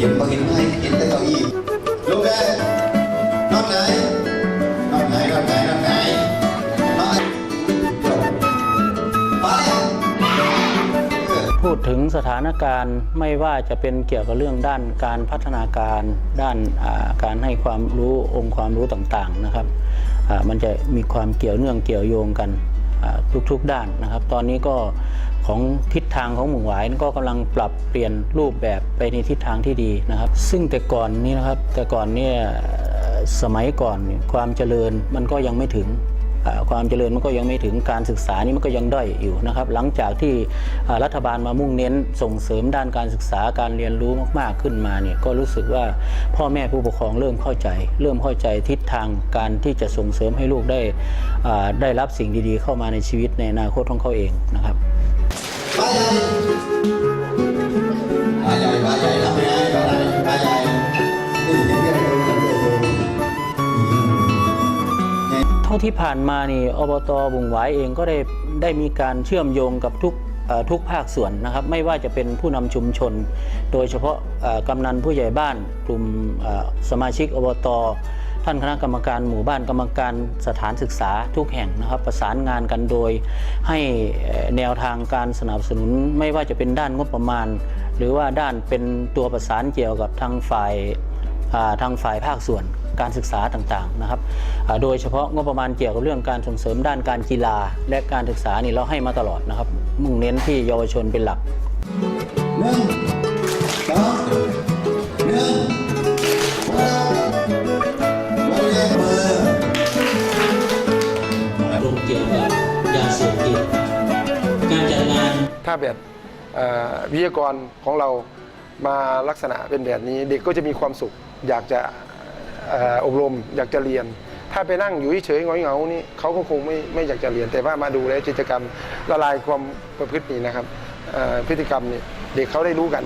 เห็นเห็นให้เห็นแต่เก้าอี้ลุกเลนอนไหนนอนไหนนอนไหนนอนไหนนอนไปพูดถึงสถานการณ์ไม่ว่าจะเป็นเกี่ยวกับเรื่องด้านการพัฒนาการด้านการให้ความรู้องค์ความรู้ต่างๆนะครับมันจะมีความเกี่ยวเนื่องเกี่ยวโยงกันทุกๆด้านนะครับ ตอนนี้ก็ ของทิศทางของหมู่หวายก็กำลังปรับเปลี่ยนรูปแบบไปในทิศทางที่ดีนะครับ ซึ่งแต่ก่อนนี้นะครับแต่ก่อนเนี่ยสมัยก่อนความเจริญมันก็ยังไม่ถึงความเจริญมันก็ยังไม่ถึงการศึกษานี่มันก็ยังด้อยอยู่นะครับ หลังจากที่รัฐบาลมามุ่งเน้นส่งเสริมด้านการศึกษาการเรียนรู้มากๆขึ้นมาเนี่ยก็รู้สึกว่าพ่อแม่ผู้ปกครองเริ่มเข้าใจ เริ่มเข้าใจทิศทางการที่จะส่งเสริมให้ลูกได้ได้รับสิ่งดีๆ เข้ามาในชีวิตในอนาคตของเขาเองนะครับ ป้าใหญ่ป้าใหญ่ป้าใหญ่ทำยังไงป้าใหญ่ป้าใหญ่นี่ยังไงดูกันดูดูเท่าที่ผ่านมานี่อบตบุงหวายเองก็ได้ได้มีการเชื่อมโยงกับทุกทุกภาคส่วนนะครับไม่ว่าจะเป็นผู้นำชุมชน โดยเฉพาะกำนันผู้ใหญ่บ้านกลุ่มสมาชิกอบต ท่านคณะกรรมการหมู่บ้านกรรมการสถานศึกษาทุกแห่งนะครับประสานงานกันโดยให้แนวทางการสนับสนุนไม่ว่าจะเป็นด้านงบประมาณ หรือว่าด้านเป็นตัวประสานเกี่ยวกับทางฝ่ายทางฝ่ายภาคส่วนการศึกษาต่างๆนะครับ โดยเฉพาะงบประมาณเกี่ยวกับเรื่องการส่งเสริมด้านการกีฬา และการศึกษานี่เราให้มาตลอดนะครับ มุ่งเน้นที่เยาวชนเป็นหลัก ถ้าแบบวิทยากรของเรามาลักษณะเป็นแบบนี้ เด็กก็จะมีความสุข อยากจะอบรม อยากจะเรียน ถ้าไปนั่งอยู่เฉยๆงาๆนี่เขาก็คงไม่ไม่อยากจะเรียน แต่ว่ามาดูแล้วกิจกรรมละลายความประพฤตินี่นะครับพฤติกรรมนี่เด็กเขาได้รู้กัน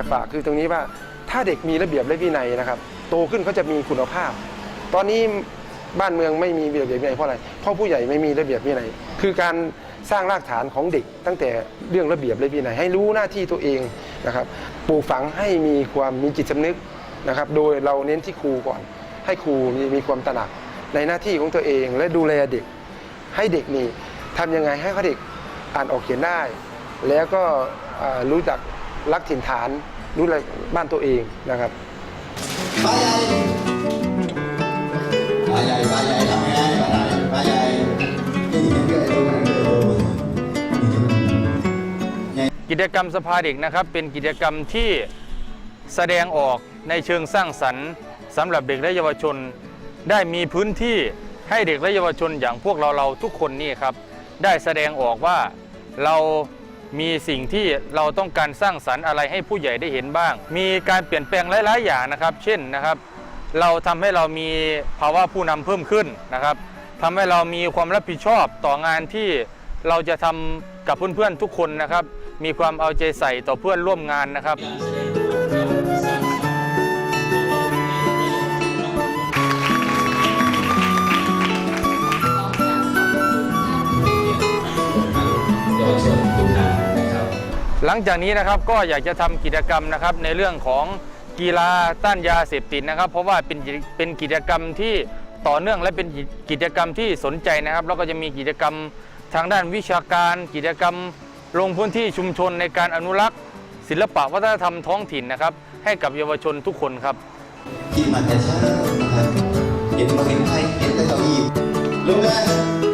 จะฝากคือตรงนี้ว่าถ้าเด็กมีระเบียบและวินัยนะครับ โตขึ้นเขาจะมีคุณภาพ ตอนนี้บ้านเมืองไม่มีระเบียบวินัยเพราะอะไรเพราะผู้ใหญ่ไม่มีระเบียบวินัยคือการสร้างรากฐานของเด็ก ตั้งแต่เรื่องระเบียบและวินัยให้รู้หน้าที่ตัวเองนะครับปลูกฝังให้มีความมีจิตสำนึกนะครับ โดยเราเน้นที่ครูก่อน ให้ครูมีมีความตระหนักในหน้าที่ของตัวเองและดูแลเด็ก ให้เด็กนี่ทำยังไงให้เขาเด็กอ่านออกเขียนได้ แล้วก็รู้จัก รักถิ่นฐานรู้อะไรบ้านตัวเองนะครับปลาใหญ่ปลาใหญ่ปลาใหญ่ทำไงปลาใหญ่ปลาใหญ่กิจกรรมสภาเด็กนะครับ เป็นกิจกรรมที่แสดงออกในเชิงสร้างสรรค์สำหรับเด็กและเยาวชน ได้มีพื้นที่ให้เด็กและเยาวชนอย่างพวกเราเราทุกคนนี่ครับ ได้แสดงออกว่าเรา มีสิ่งที่เราต้องการสร้างสรรค์อะไรให้ผู้ใหญ่ได้เห็นบ้าง มีการเปลี่ยนแปลงหลาย ๆ อย่างนะครับ เช่นนะครับ เราทำให้เรามีภาวะผู้นำเพิ่มขึ้นนะครับทำให้เรามีความรับผิดชอบต่องานที่เราจะทำกับเพื่อน ๆ ทุกคนนะครับ มีความเอาใจใส่ต่อเพื่อนร่วมงานนะครับ หลังจากนี้นะครับก็อยากจะทำกิจกรรมนะครับในเรื่องของกีฬาต้านยาเสพติดนะครับ เพราะว่าเป็นเป็นกิจกรรมที่ต่อเนื่องและเป็นกิจกรรมที่สนใจนะครับ แล้วก็จะมีกิจกรรมทางด้านวิชาการ กิจกรรมลงพื้นที่ชุมชนในการอนุรักษ์ ศิลปะวัฒนธรรมท้องถิ่นนะครับ ให้กับเยาวชนทุกคนครับคิดมันแต่เช้านะครับเห็นมาเห็นใครเห็นแต่เก้าอี้ลุกเลย